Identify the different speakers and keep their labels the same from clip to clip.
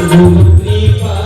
Speaker 1: গুরু
Speaker 2: কৃপা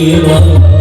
Speaker 2: you know.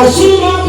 Speaker 2: Ashina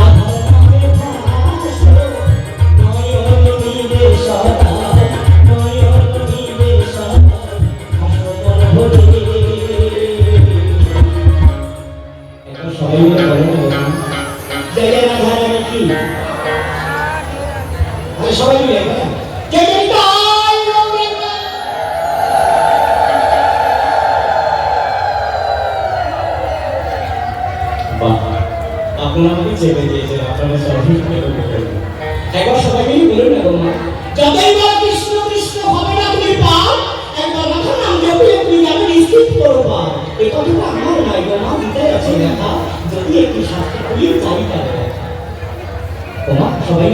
Speaker 2: Одного যদি একটি শাস্ত্র কবির চাহিদা সবাই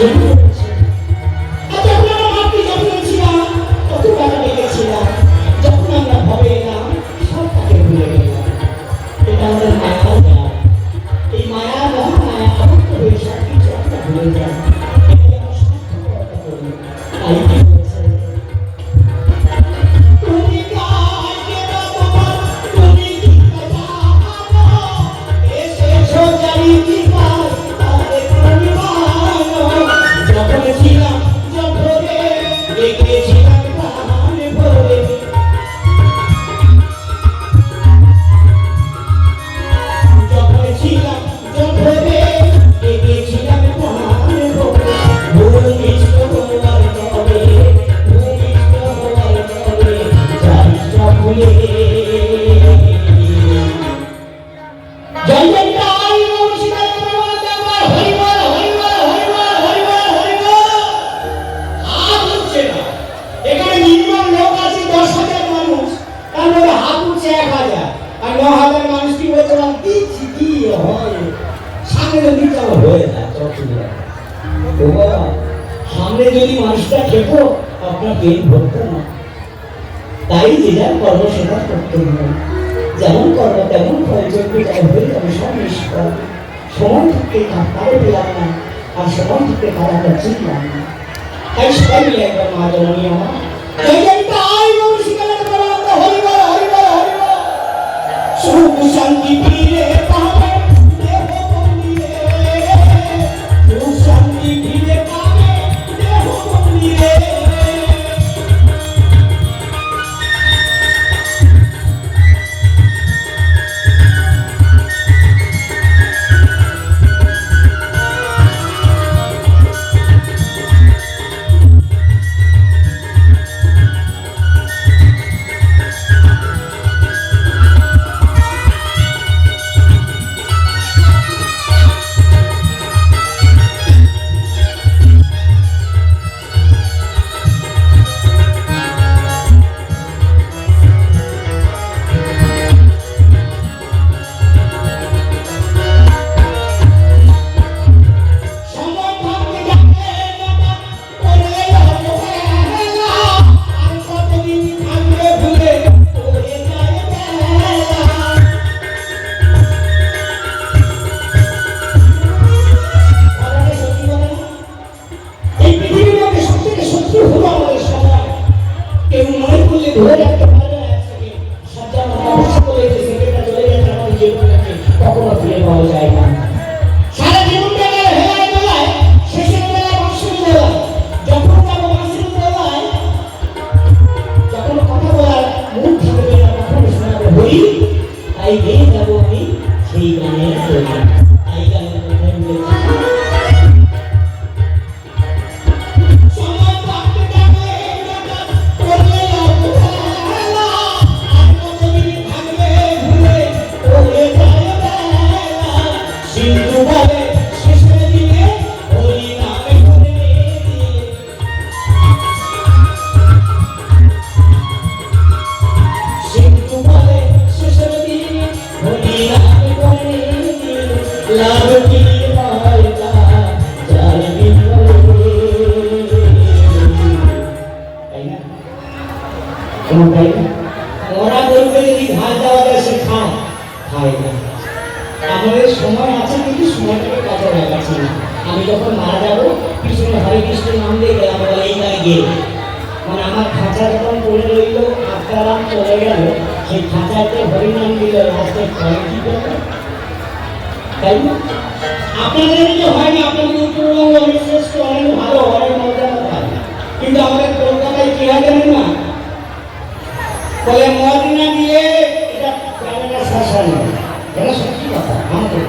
Speaker 2: Yeah. হয়ে যায় চট্টগ্রামে তো বাবা, সামনে যদি মানুষটা খেত আপনার পেট ভরত না। তাই যে যার কর্ম সেটা করতে হবে। যেমন কর্ম, তেমন ফলযোগ্য যাই হয়ে যাবে সব নিষ্ফল। সময় থাকতে কারও পেলাম না, আর সময় থাকতে কারও আমরা চিনলাম না তাই সবাই মিলে একবার মা জননী আমার শান্তি সেই গানের তৈরি তাই গানের তাই ওরা বলবে যদি ঘাস দেওয়া যায় সে খায় খায় না। আমাদের সময় আছে কিন্তু সময়টাকে কাজে লাগাচ্ছি না। আমি যখন মারা যাব, পিছনে হরে কৃষ্ণের নাম দিয়ে গেলাম বলে এই গায়ে গিয়ে। মানে আমার খাঁচা যখন পড়ে রইল, আত্মারাম চলে গেল, সেই খাঁচাতে হরিনাম দিল লাস্টে ফল কি করবে তাই না? আপনাদের যে হয় আপনাদের উত্তরবঙ্গ অনেক শ্রেষ্ঠ, অনেক ভালো, অনেক পায় কিন্তু আমাদের কি জানেন না। বলে, মদ না দিয়ে এটা সত্যি কথা আমাদের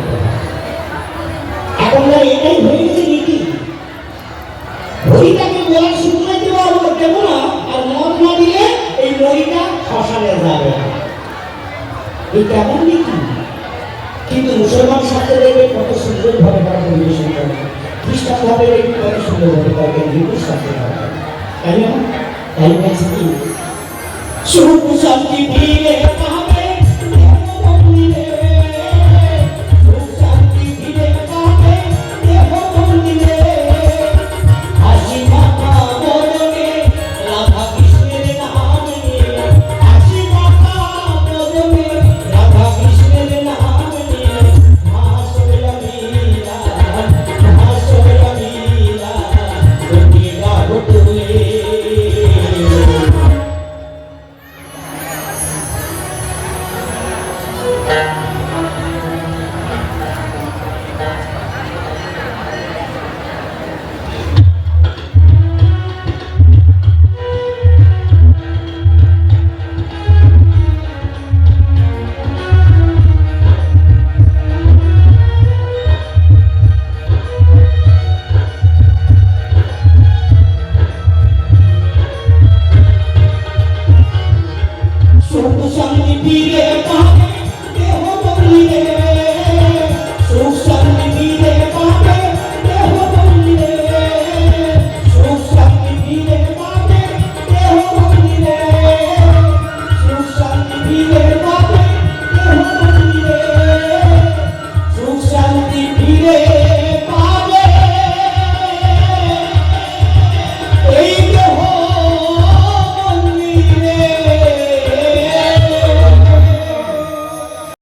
Speaker 2: এটাই হয়ে গেছে নীতি। হরিটাকে বলার শুনে দেওয়া না আর মদ না দিলে এই মরিটা শ্মশানে যাবে না। এই কেমন নীতি? কিন্তু মুসলমান সাথে দেখবে কত সুন্দরভাবে তারা পরিবেশন করে। খ্রিস্টান ভাবে কত সুন্দরভাবে করবেন হিন্দুর সাথে তাই না? তাই বলছি কি সুখ শান্তি ফিরে